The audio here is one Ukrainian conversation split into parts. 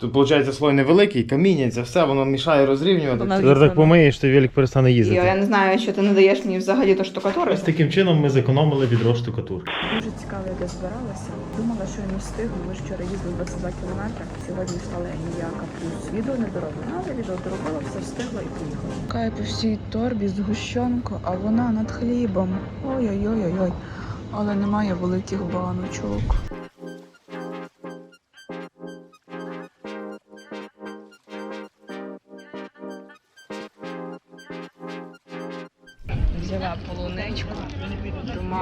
Тут, виходить, слой невеликий, каміння, це все, воно мішає розрівнювати. Вона Зараз так помиєш, то велик перестане їздити. я не знаю, що ти не даєш мені взагалі то штукатури. Ось таким чином ми зекономили відро штукатурки. Дуже цікаво, як я збиралася. Думала, що я не встигну. Ми вчора їздили 22 кілометри. Сьогодні стала ніяка. Плюс відео не дороблено, але відео доробила, все встигла і поїхала. Кай по всій торбі згущенка, а вона над хлібом. Ой-ой-ой-ой. Але немає великих баночок.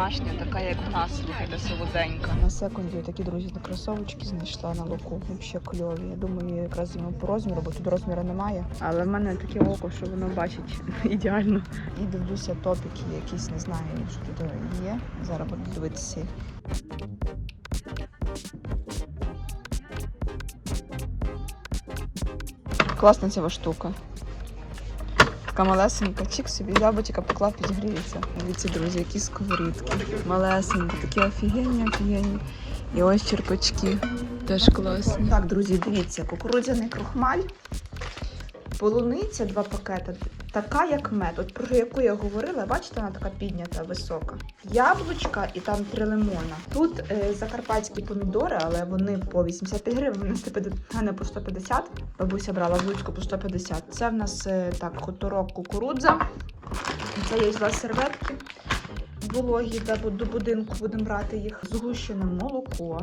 Домашня, така як в нас, слухайте, солоденька. На секунді такі друзі на кросовочки знайшла на луку. Взагалі кльові. Я думаю, якраз йому по розміру, бо тут розміру немає. Але в мене таке око, що воно бачить ідеально. І дивлюся топіки, якісь не знаю, що тут є. Зараз буду дивитися. Класна ця штука. Така малесенька, чик собі яблучка поклав, підігріється. Дивіться, друзі, які сковорідки. Малесенькі, такі офігенні, офігенні. І ось черпачки. Теж класні. Так, друзі, дивіться, кукурудзяний крохмаль, полуниця, два пакети. Така, як мед. От про яку я говорила, бачите, вона така піднята, висока. Яблучка і там три лимона. Тут е, закарпатські помідори, але вони по 85 гривень, 150, а не по 150. Бабуся брала в Луцьку по 150. Це в нас е, так, хуторок кукурудза. Це є два серветки. Вологі до будинку будемо брати їх. Згущене молоко,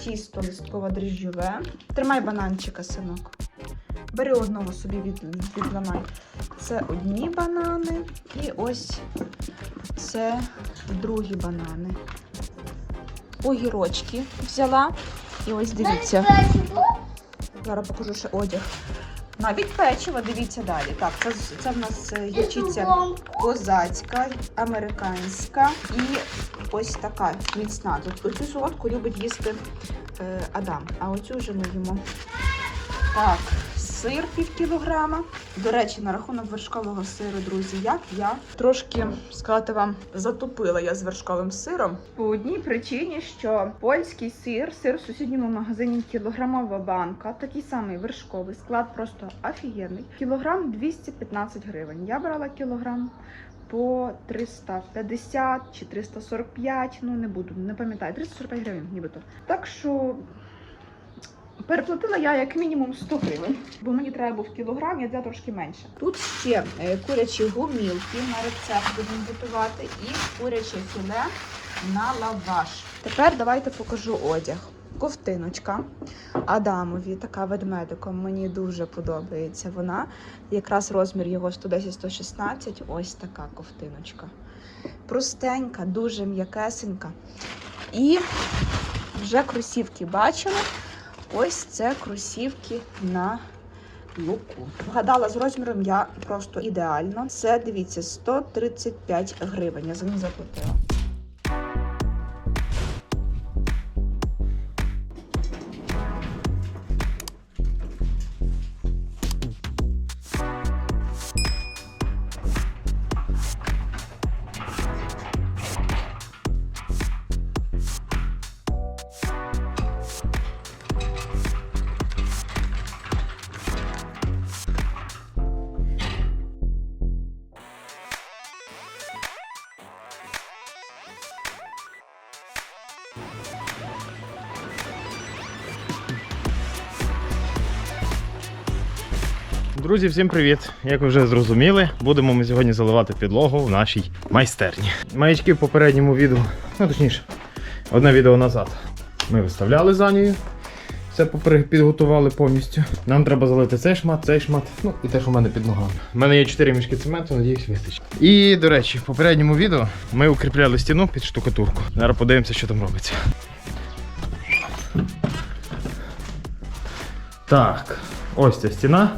тісто листково дріжджове. Тримай бананчика, синок. Бери одного собі від, відламай. Це одні банани. І ось це другі банани. Огірочки взяла. І ось дивіться. Зараз покажу ще одяг. Навіть печиво, дивіться далі. Так, це, це в нас е, гірчиця козацька, американська і ось така міцна. Тут оцю солодку любить їсти е, Адам, а оцю вже ми їмо. Так, сир пів кілограма. До речі, на рахунок вершкового сиру, друзі, як я трошки сказати вам затопила я з вершковим сиром. По одній причині, що польський сир, сир в сусідньому магазині кілограмова банка, такий самий вершковий склад, просто офігенний. Кілограм 215 гривень. Я брала кілограм. По 350 чи 345, ну не буду, не пам'ятаю, 345 гривень нібито. Так що Переплатила я як мінімум 100 гривень, бо мені треба був кілограм, я взяла трошки менше. Тут ще е, курячі гумілки на рецепт будемо готувати і куряче філе на лаваш. Тепер давайте покажу одяг. Ковтиночка Адамові, така ведмедиком. Мені дуже подобається вона. Якраз розмір його 110-116. Ось така ковтиночка. Простенька, дуже м'якесенька. І вже кросівки бачили. Ось це кросівки на луку. Вгадала з розміром я просто ідеально. Це дивіться 135 гривень. Я за них заплатила. Друзі, всім привіт! Як ви вже зрозуміли, будемо ми сьогодні заливати підлогу в нашій майстерні. Маячки в попередньому відео, ну точніше, одне відео назад. Ми виставляли за нею. Все підготували повністю. Нам треба залити цей шмат, цей шмат, ну і те, що в мене під ногами. У мене є 4 мішки цементу, надіюсь, вистачить. І, до речі, в попередньому відео ми укріпляли стіну під штукатурку. Зараз подивимося, що там робиться. Так, ось ця стіна.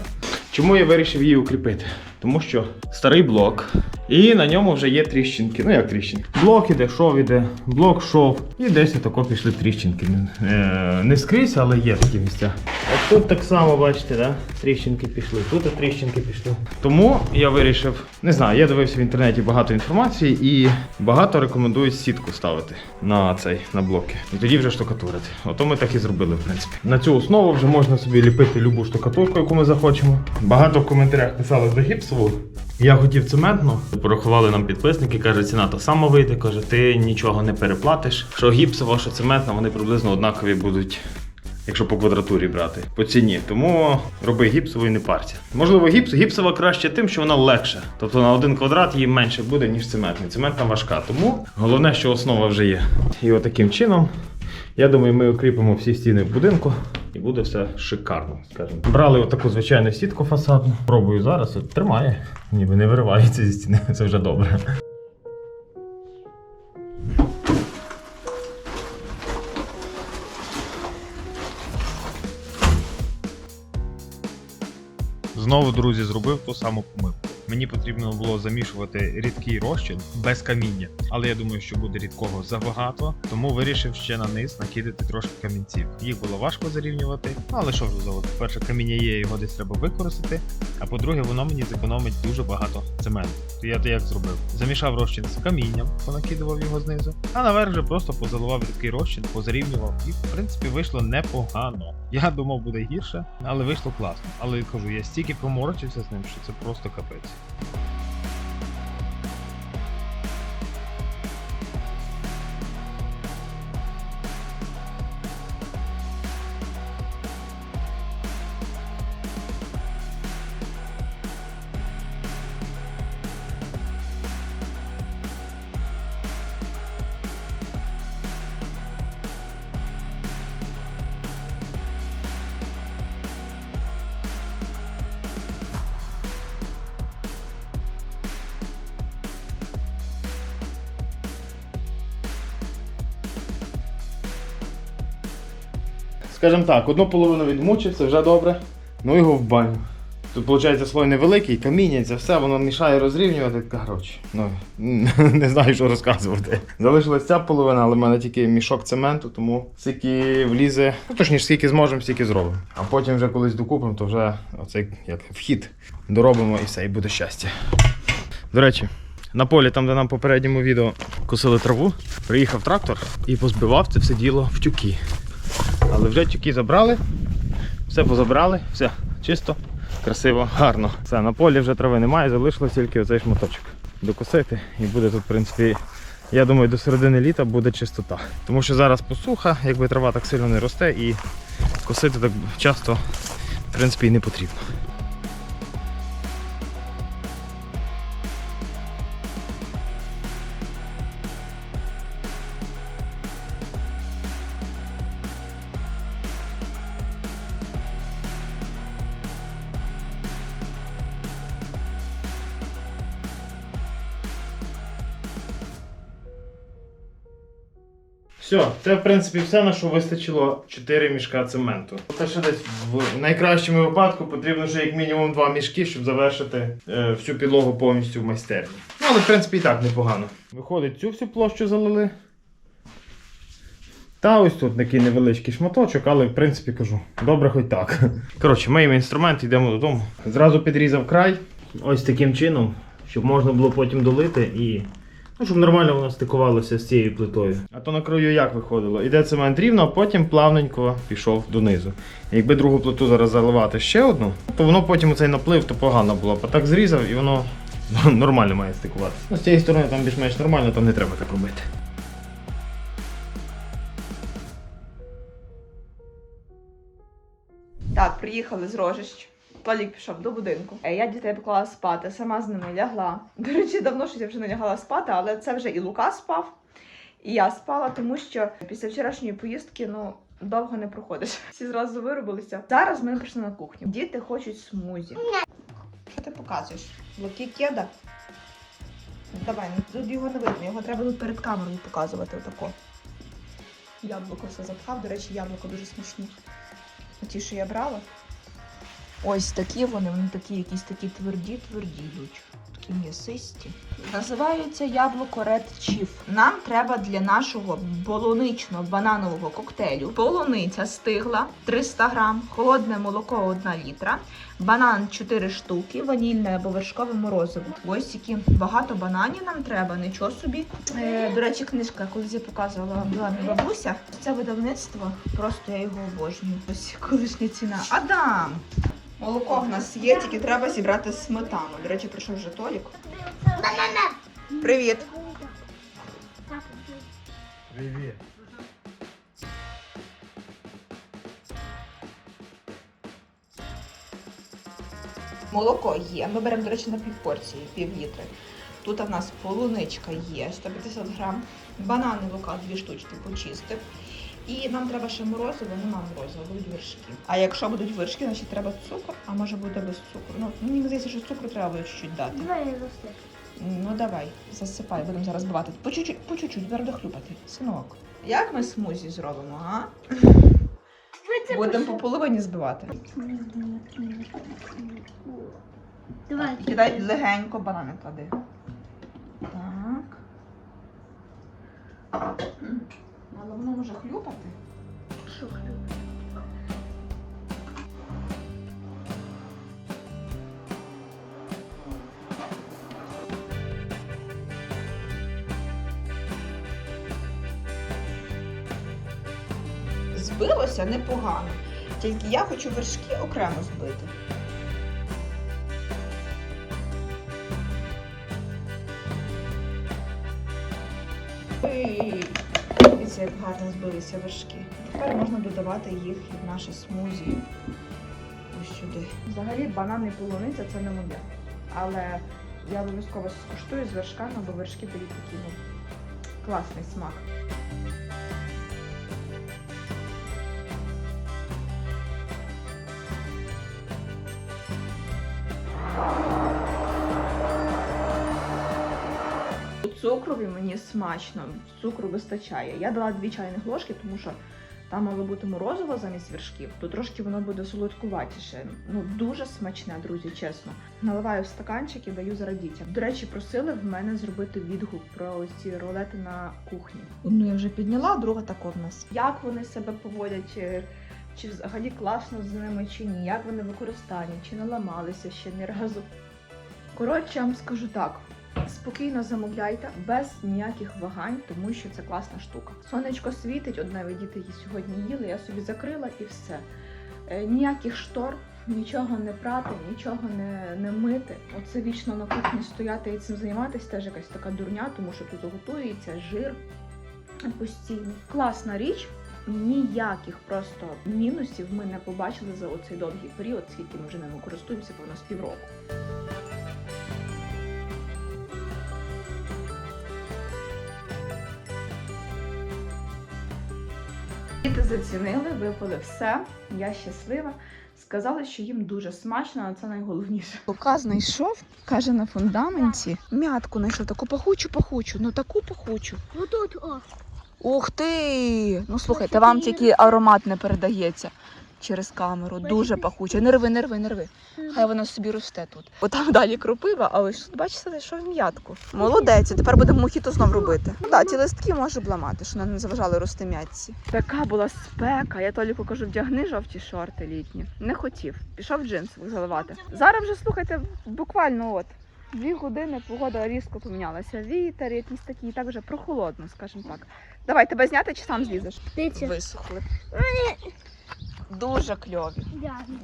Чому я вирішив її укріпити? Тому що старий блок, і на ньому вже є тріщинки. Ну як тріщинки? Блок іде, шов іде, блок шов. І десь тако пішли тріщинки. Е, не скрізь, але є такі місця. От тут так само, бачите, да? тріщинки пішли, тут тріщинки пішли. Тому я вирішив, не знаю, я дивився в інтернеті багато інформації і багато рекомендують сітку ставити на цей на блоки. І тоді вже штукатурити. Ото ми так і зробили, в принципі. На цю основу вже можна собі ліпити любу штукатурку, яку ми захочемо. Багато в коментарях писали за гіпсову. Я хотів цементну. Порахували нам підписники, каже, ціна та сама вийде. Каже, ти нічого не переплатиш. Що гіпсова, що цементна, вони приблизно однакові будуть. Якщо по квадратурі брати, по ціні. Тому роби гіпсову і не парся. Можливо, гіпс, гіпсова краще тим, що вона легша. Тобто на один квадрат її менше буде, ніж цементний. Цементна важка. Тому головне, що основа вже є. І отаким чином, я думаю, ми укріпимо всі стіни в будинку. І буде все шикарно, скажімо. Брали отаку звичайну сітку фасадну. Пробую зараз, от тримає. Ніби не виривається зі стіни, це вже добре. Знову, друзі, зробив ту саму помилку. Мені потрібно було замішувати рідкий розчин без каміння, але я думаю, що буде рідкого забагато, тому вирішив ще на низ накидати трошки камінців. Їх було важко зарівнювати, але що вже завод? Перше, каміння є, його десь треба використати. А по-друге, воно мені зекономить дуже багато цементу. Я то як зробив? Замішав розчин з камінням, понакидував його знизу, а наверх вже просто позаливав рідкий розчин, позарівнював, і в принципі вийшло непогано. Я думав, буде гірше, але вийшло класно. Але кажу, я стільки поморочився з ним, що це просто капець. Thank you. Скажімо так, одну половину відмучив, це вже добре. Ну його в баню. Тут, виходить, слой невеликий, каміння, це все, воно мішає розрівнювати. Коротше, ну не знаю, що розказувати. Залишилась ця половина, але в мене тільки мішок цементу, тому скільки влізе, ну точніше, скільки зможемо, стільки зробимо. А потім вже колись докупимо, то вже оцей як вхід доробимо і все, і буде щастя. До речі, на полі, там, де нам попередньому відео косили траву, приїхав трактор і позбивав це все діло в тюки. Але вже тюки забрали, все позабрали, все чисто, красиво, гарно. Все, на полі вже трави немає, залишилось тільки оцей шматочок докосити. І буде тут, в принципі, я думаю, до середини літа буде чистота. Тому що зараз посуха, якби трава так сильно не росте і косити так часто, в принципі, і не потрібно. Все, це в принципі все, на що вистачило 4 мішка цементу. Це ще десь в найкращому випадку потрібно ще як мінімум 2 мішки, щоб завершити е, всю підлогу повністю в майстерні. Ну, але в принципі і так непогано. Виходить, цю всю площу залили. Та ось тут такий невеличкий шматочок, але в принципі кажу, добре хоч так. Коротше, миємо інструмент, йдемо додому. Зразу підрізав край. Ось таким чином, щоб можна було потім долити і. Ну, щоб нормально воно стикувалося з цією плитою. А то на краю як виходило? Іде цемент рівно, а потім плавненько пішов донизу. Якби другу плиту зараз заливати ще одну, то воно потім оцей наплив то погано було. А так зрізав і воно нормально має стикуватися. Ну, з цієї сторони там більш-менш нормально, там не треба так робити. Так, приїхали з рожищ. Толік пішов до будинку. Е, Я дітей поклала спати, сама з ними лягла. До речі, давно що я вже не лягала спати, але це вже і Лука спав, і я спала, тому що після вчорашньої поїздки, ну. Довго не проходиш. Всі зразу виробилися. Зараз ми прийшли на кухню. Діти хочуть смузі. Що ти показуєш? Луки кеда? Давай, ну, тут його не видно, його треба тут перед камерою показувати отако. Яблуко все запхав, до речі, яблуко дуже смачні. Ті, що я брала. Ось такі вони, вони такі якісь такі тверді, тверді йдуть. такі м'ясисті. Називаються яблуко Red Chief. Нам треба для нашого полунично-бананового коктейлю полуниця стигла 300 грам, холодне молоко 1 літра, банан 4 штуки, ванільне або вершкове морозиво. Ось які багато бананів нам треба, нічого собі. Е, до речі, книжка, колись я показувала вам мій бабуся. Це видавництво, просто я його обожнюю. Ось колишня ціна. Адам! Молоко в нас є, тільки треба зібрати сметану. До речі, прийшов вже Толік. Привіт! Привіт. Молоко є. Ми беремо, до речі, на півпорції, пів літри. Тут в нас полуничка є, 150 грам. Банани лука, дві штучки почистив. І нам треба ще морозиво, нема морозива, будуть вершки. А якщо будуть вершки, значить треба цукор, а може буде без цукру. Ну, мені здається, що цукру треба буде чуть-чуть дати. Давай я засип. Ну давай, засипай, будемо зараз бивати. По чуть-чуть, по чуть-чуть, зараз буде хлюпати. Синок. Як ми смузі зробимо, а? Будемо по половині збивати. Давай. Кидай легенько банани клади. Так. Але воно може хлюпати. Шухлю. Збилося непогано. Тільки я хочу вершки окремо збити. Ой, Дивіться, як гарно збилися вершки. Тепер можна додавати їх в наше смузі. Ось сюди. Взагалі банан і полуниця це не моє. Але я обов'язково скуштую з вершками, бо вершки дають такий ну, класний смак. Цукрові мені смачно, цукру вистачає. Я дала дві чайних ложки, тому що там мало бути морозиво замість вершків, то трошки воно буде солодкуватіше. Ну дуже смачне, друзі, чесно. Наливаю в стаканчик і даю зараз дітям. До речі, просили в мене зробити відгук про ці рулети на кухні. Одну я вже підняла, друга тако в нас. Як вони себе поводять? Чи, чи взагалі класно з ними, чи ні? Як вони використані, чи не ламалися ще ні разу? Коротше, я вам скажу так. Спокійно замовляйте, без ніяких вагань, тому що це класна штука. Сонечко світить, одне ви діти її сьогодні їли, я собі закрила і все. Е, ніяких штор, нічого не прати, нічого не, не мити. Оце вічно на кухні стояти і цим займатися теж якась така дурня, тому що тут готується жир постійно. Класна річ. Ніяких просто мінусів ми не побачили за оцей довгий період, скільки ми вже ними користуємося, певно, з півроку. Діти зацінили, випили все. Я щаслива. Сказали, що їм дуже смачно, а це найголовніше. Лука знайшов, каже на фундаменті. М'ятку знайшов, таку пахучу, пахучу, ну таку пахучу. Вот тут, о. Ух ти! Ну слухайте, вам тільки аромат не передається через камеру. Дуже пахуче. Не рви, не рви, не рви. Хай вона собі росте тут. Бо там далі кропива, а ось тут, бачите, знайшов м'ятку. Молодець, а тепер будемо мохіто знов робити. Ну так, ті листки може бламати, що не заважали рости м'ятці. Така була спека. Я Толіку кажу, вдягни жовті шорти літні. Не хотів. Пішов в джинсових заливати. Зараз вже слухайте, буквально от. Дві години погода різко помінялася. Вітер, якийсь такий, так вже прохолодно, скажімо так. Давай тебе зняти чи сам злізеш? Висохли. Дуже кльові.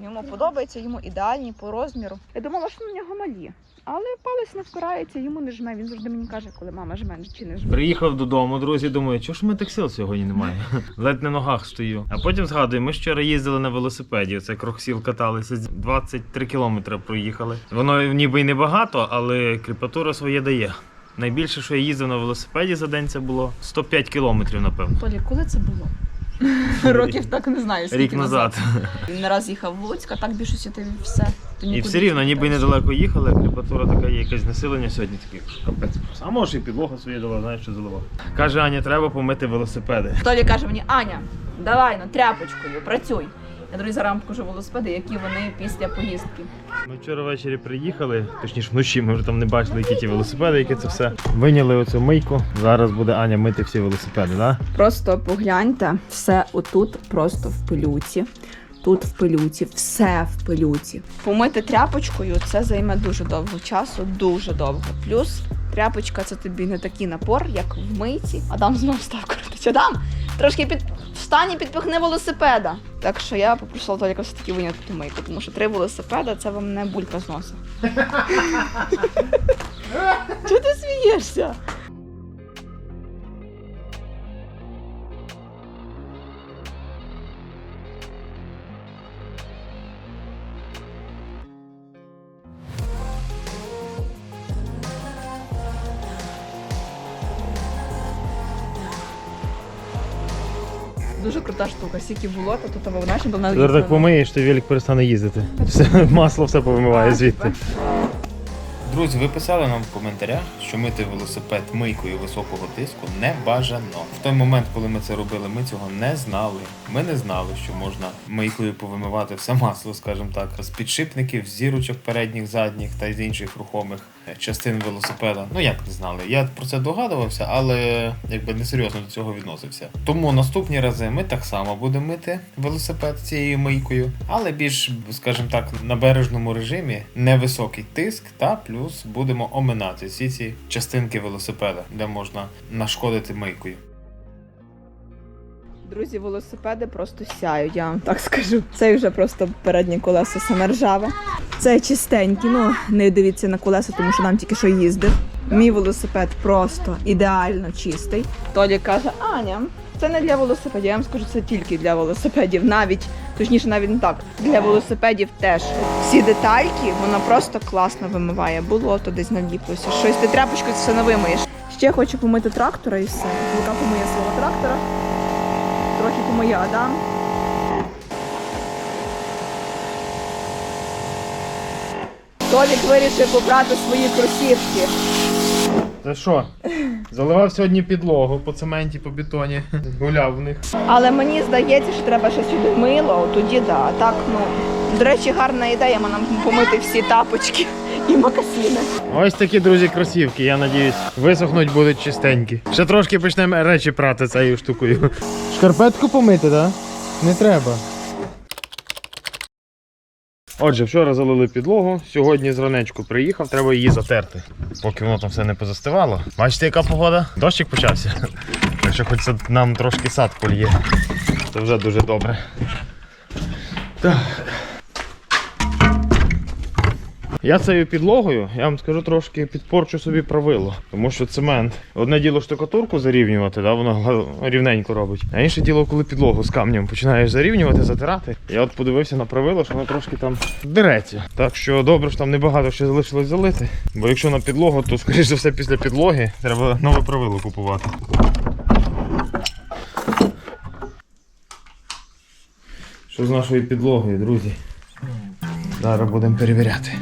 Йому подобається, йому ідеальні по розміру. Я думала, що на нього малі. Але палець не впирається, йому не жме. Він завжди мені каже, коли мама жме чи не жме. Приїхав додому, друзі, думаю, чого ж ми так сил сьогодні немає? Ледь на ногах стою. А потім згадую, ми вчора їздили на велосипеді. Це кроксіл каталися. 23 кілометри проїхали. Воно ніби й небагато, але кріпатура своє дає. Найбільше, що я їздив на велосипеді за день, це було 105 кілометрів, напевно. Толі, коли це було? Років так не знаю. Рік назад. Він не раз їхав в Луцьк, а так більше ти все. І нікуди все рівно, не ніби недалеко їхали, температура така є, якесь населення сьогодні такий капець. А може і підлога своє дала, знаєш, що залива. Каже Аня, треба помити велосипеди. Толі каже мені, Аня, давай ну тряпочкою, працюй. Я друзі зараз вам покажу велосипеди, які вони після поїздки. Ми вчора ввечері приїхали, точніше вночі ми вже там не бачили, які ті велосипеди, яке це все. Виняли оцю мийку. Зараз буде Аня мити всі велосипеди, так? Просто погляньте, все отут просто в пилюці. Тут в пилюці, все в пилюці. Помити тряпочкою це займе дуже довго часу, дуже довго. Плюс тряпочка це тобі не такий напор, як в мийці. Адам знов став крутить. Адам, трошки під встань і підпихни велосипеда. Так що я попросила Толіка все-таки виняти ту мийку, тому що три велосипеда це вам не булька з носа. Чого ти смієшся? Крута штука, стільки болота, тут або знаєш, до нас Зараз так помиєш, то велик перестане їздити. Все, масло все повимиває звідти. Друзі, ви писали нам в коментарях, що мити велосипед мийкою високого тиску не бажано. В той момент, коли ми це робили, ми цього не знали. Ми не знали, що можна мийкою повимивати все масло, скажімо так, з підшипників, з зірочок передніх, задніх та з інших рухомих частин велосипеда. Ну як не знали? Я про це догадувався, але якби не серйозно до цього відносився. Тому наступні рази ми так само будемо мити велосипед цією мийкою, але більш, скажімо так, на бережному режимі невисокий тиск, та плюс будемо оминати всі ці частинки велосипеда, де можна нашкодити мийкою. Друзі, велосипеди просто сяють, я вам так скажу. Це вже просто переднє колесо саме ржаве. Це чистенькі, ну не дивіться на колеса, тому що нам тільки що їздив. Мій велосипед просто ідеально чистий. Толі каже, Аня, це не для велосипедів. Я вам скажу, це тільки для велосипедів. Навіть, точніше, навіть не так. Для велосипедів теж. Всі детальки вона просто класно вимиває. Болото десь наліплося. Щось ти тряпочкою це все не вимиєш. Ще хочу помити трактора і все. Лука помиє свого трактора. Трохи моя, да? Толік вирішив побрати свої кросівки. Це що? Заливав сьогодні підлогу по цементі, по бетоні. Гуляв в них. Але мені здається, що треба щось сюди мило, тоді да. Так, ну. До речі, гарна ідея нам помити всі тапочки і макасини. Ось такі, друзі, кросівки. Я надіюсь, висохнуть будуть чистенькі. Ще трошки почнемо речі прати цією штукою. Шкарпетку помити, так? Не треба. Отже, вчора залили підлогу, сьогодні зранечку приїхав, треба її затерти, поки воно там все не позастивало. Бачите, яка погода? Дощик почався. Так що хоч це нам трошки сад польє. Це вже дуже добре. Так. Я цією підлогою, я вам скажу, трошки підпорчу собі правило, тому що цемент. Одне діло штукатурку зарівнювати, да, воно рівненько робить. А інше діло, коли підлогу з камнем починаєш зарівнювати, затирати. Я от подивився на правило, що воно трошки там дереться. Так що добре, що там небагато ще залишилось залити. Бо якщо на підлогу, то скоріш за все після підлоги треба нове правило купувати. Що з нашою підлогою, друзі? Зараз будемо перевіряти.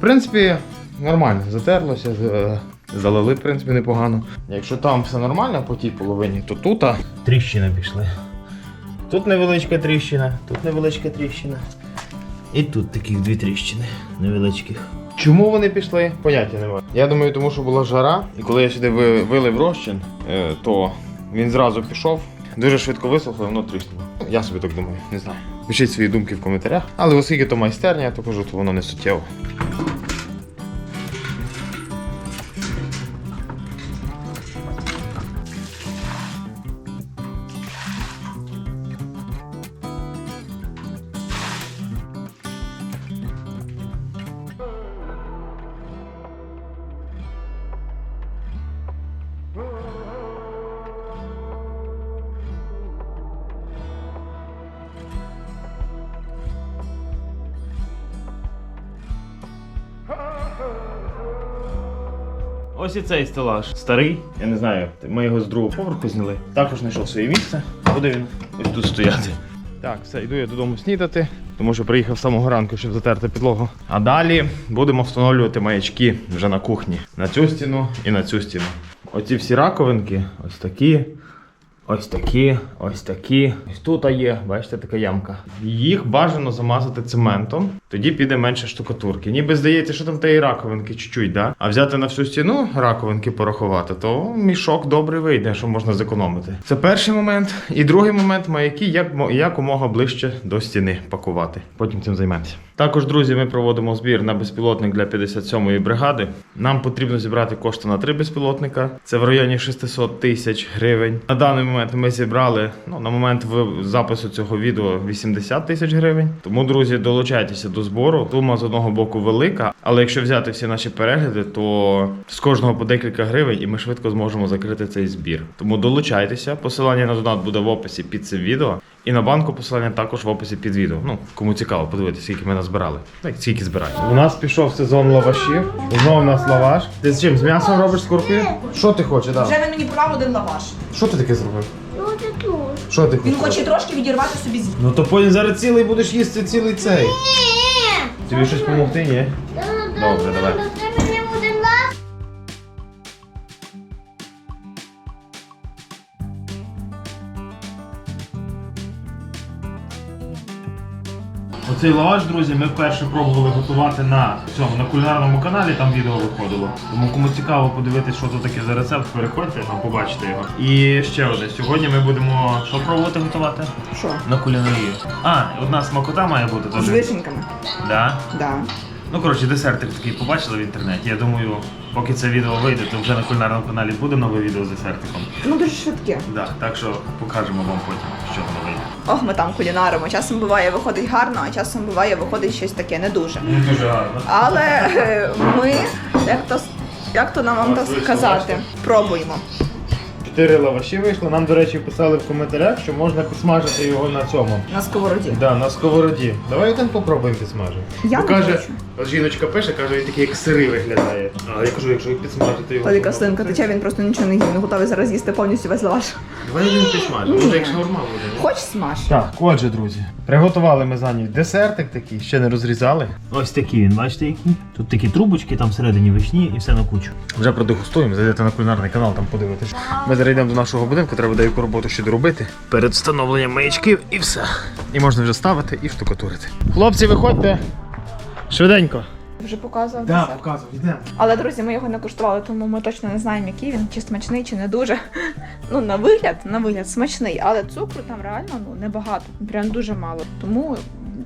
В принципі, нормально, затерлося, залили, в принципі, непогано. Якщо там все нормально по тій половині, то тут а, тріщини пішли. Тут невеличка тріщина, тут невеличка тріщина. І тут таких дві тріщини невеличких. Чому вони пішли? Поняття немає. Я думаю, тому що була жара, і коли я сюди вилив розчин, е, то він зразу пішов. Дуже швидко висохло, воно тріснуло. Я собі так думаю, не знаю. Пишіть свої думки в коментарях. Але оскільки то майстерня, я то кажу, то воно не суттєво. Ось і цей стелаж. Старий, я не знаю, ми його з другого поверху зняли. Також знайшов своє місце. Буде він ось тут стояти. Так, все, йду я додому снідати, тому що приїхав з самого ранку, щоб затерти підлогу. А далі будемо встановлювати маячки вже на кухні. На цю стіну і на цю стіну. Оці всі раковинки, ось такі. Ось такі, ось такі. Ось тут є, бачите, така ямка. Їх бажано замазати цементом, тоді піде менше штукатурки. Ніби здається, що там тієї раковинки чуть-чуть, да? А взяти на всю стіну раковинки порахувати, то мішок добрий вийде, що можна зекономити. Це перший момент. І другий момент маяки як якомога ближче до стіни пакувати. Потім цим займемося. Також, друзі, ми проводимо збір на безпілотник для 57-ї бригади. Нам потрібно зібрати кошти на три безпілотника. Це в районі 600 тисяч гривень. На даний момент ми зібрали ну, на момент запису цього відео 80 тисяч гривень. Тому, друзі, долучайтеся до збору. Сума з одного боку велика, але якщо взяти всі наші перегляди, то з кожного по декілька гривень, і ми швидко зможемо закрити цей збір. Тому долучайтеся. Посилання на донат буде в описі під цим відео. І на банку посилання також в описі під відео. Ну, кому цікаво, подивитися, скільки ми назбирали. Так, скільки збираємо. У нас пішов сезон лавашів. Знову у нас лаваш. Ти з чим? З м'ясом робиш скорпію? Що ти хочеш? Да. Вже він мені подав один лаваш. Що ти таке зробив? Ну. Що ти Він хочеш? хоче трошки відірвати собі з. Ну то потім зараз цілий будеш їсти цілий цей. Тобі щось допомогти, ні? Добре, давай. Оцей лаваш, друзі, ми вперше пробували готувати на цьому на кулінарному каналі, там відео виходило. Тому кому цікаво подивитись, що тут таке за рецепт, переходьте, там побачите його. І ще одне. Сьогодні ми будемо що пробувати готувати? Що? На кулінарію. А, одна смакота має бути теж. З вишеньками. Да. Да. Ну коротше, десертик такий побачили в інтернеті. Я думаю, поки це відео вийде, то вже на кулінарному каналі буде нове відео з десертиком. Ну дуже швидке. Да, так що покажемо вам потім, що воно вийде. Ох, ми там кулінаримо. Часом буває виходить гарно, а часом буває виходить щось таке не дуже. Не дуже гарно. Але е, ми, як то, як то нам вам так сказати, пробуємо. Чотири лаваші вийшло. Нам, до речі, писали в коментарях, що можна підсмажити його на цьому. На сковороді. Да, на сковороді. Давай один попробуємо підсмажити. Я Бо не каже, хочу. от жіночка пише, каже, він такий як сирий виглядає. А я кажу, якщо підсмажити його. То- слинка тече, він просто нічого не їв. Він готовий зараз їсти повністю весь лаваш. Давай один. Ні. Може, як шаурма буде. Хоч смаж. Так, отже, друзі, приготували ми за ніч десертик такий, ще не розрізали. Ось такий він, бачите який? Тут такі трубочки, там всередині вишні і все на кучу. Вже продегустуємо, зайдете на кулінарний канал, там подивитися. Ми зараз йдемо до нашого будинку, треба деяку роботу ще доробити. Перед встановленням маячків і все. І можна вже ставити і штукатурити. Хлопці, виходьте. Швиденько. Вже показував Так, десерт. показуй, йдемо. Але друзі, ми його не куштували, тому ми точно не знаємо, який він, чи смачний, чи не дуже. Ну, на вигляд, на вигляд смачний, але цукру там реально ну, небагато, прям дуже мало. Тому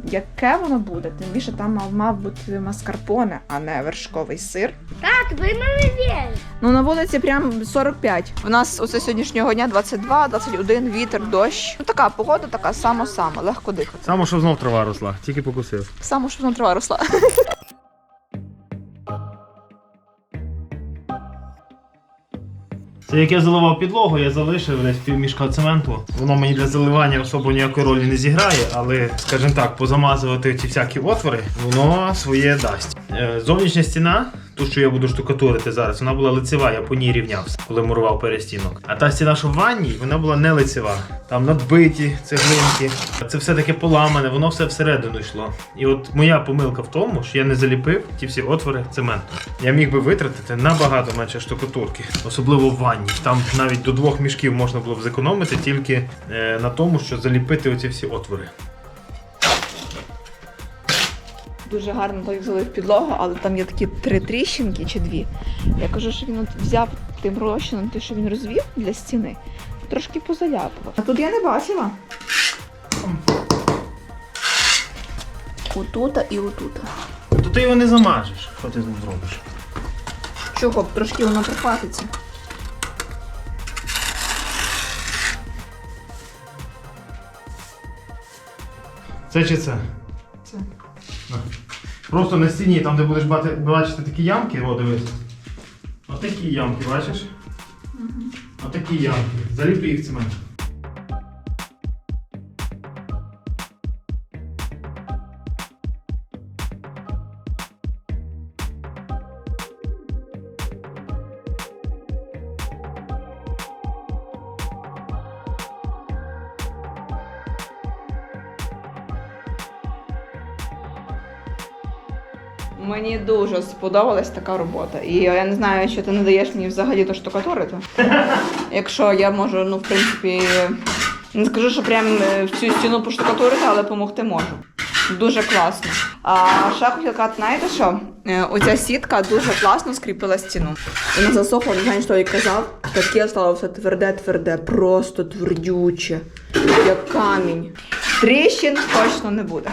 яке воно буде, тим більше там мав, мав бути маскарпоне, а не вершковий сир. Так, ви мене вірите. Ну на вулиці прям 45. У нас оце сьогоднішнього дня 22, 21, вітер, дощ. Ну така погода, така само-само, легко дихати. Саме, що знов трава росла, тільки покусив. Само, що вона трава росла. Це як я заливав підлогу, я залишив десь півмішка цементу. Воно мені для заливання особо ніякої ролі не зіграє, але, скажімо так, позамазувати ці всякі отвори, воно своє дасть. Е, Зовнішня стіна, ту, що я буду штукатурити зараз, вона була лицева, я по ній рівнявся, коли мурував перестінок. А та стіна, що в ванній, вона була не лицева. Там надбиті цеглинки. Це все таке поламане, воно все всередину йшло. І от моя помилка в тому, що я не заліпив ті всі отвори цементом. Я міг би витратити набагато менше штукатурки, особливо в ванні. Там навіть до двох мішків можна було б зекономити тільки е, на тому, що заліпити оці всі отвори. Дуже гарно так залив підлогу, але там є такі три тріщинки чи дві. Я кажу, що він от взяв тим розчином, те, що він розвів для стіни, трошки позаляпував. А тут я не бачила. Отута і отута. То ти його не замажеш. Що ти з ним зробиш? Чого трошки воно прихватиться? Це чи? Це. Просто на стіні, там, де будеш бати- бачити такі ямки, о, дивись. Отакі ямки, бачиш? Отакі ямки. Заліпи їх цементом. Мені дуже сподобалась така робота. І я не знаю, що ти не даєш мені взагалі то штукатурити. Якщо я можу, ну, в принципі, не скажу, що прям е, в цю стіну поштукатурити, але допомогти можу. Дуже класно. А ще хотіла казати, знаєте що? Е, Оця сітка дуже класно скріпила стіну. Вона засохла, не знаю, що я казав. Таке стало все тверде-тверде, просто твердюче, як камінь. Тріщин точно не буде.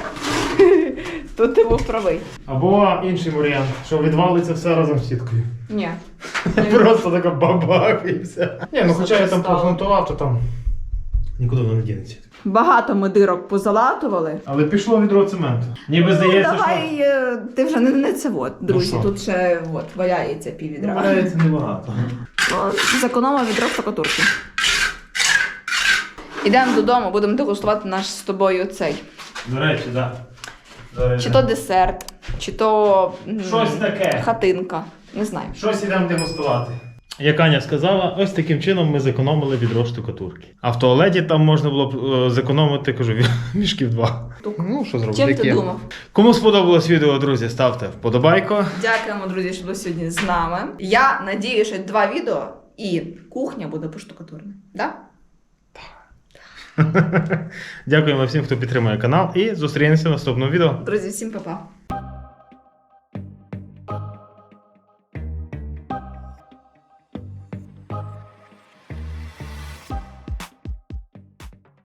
Тут ти був правий. Або інший варіант, що відвалиться все разом з сіткою. Ні. Просто така бабах і все. Ні, ну хоча я там Стало. то там нікуди воно не дінеться. Багато ми дирок позалатували. Але пішло відро цементу. Ніби здається, ну, давай, е, ти вже не, не це от, друзі. що? Тут ще от, валяється піввідра. валяється небагато. Зекономив відро штукатурки. Ідемо додому, будемо дегустувати наш з тобою цей. До речі, так. Да. Чи то десерт, чи то м, Щось таке. хатинка. Не знаю. Щось ідемо дегустувати. Як Аня сказала, ось таким чином ми зекономили відро штукатурки. А в туалеті там можна було б е, зекономити, кажу, мішків два. Ну, що зробити? Чим ти думав? Кому сподобалось відео, друзі, ставте вподобайку. Дякуємо, друзі, що ви сьогодні з нами. Я надію, що два відео і кухня буде поштукатурна. Да? Дякуємо всім, хто підтримує канал, і зустрінемося в наступному відео. Друзі, всім па-па.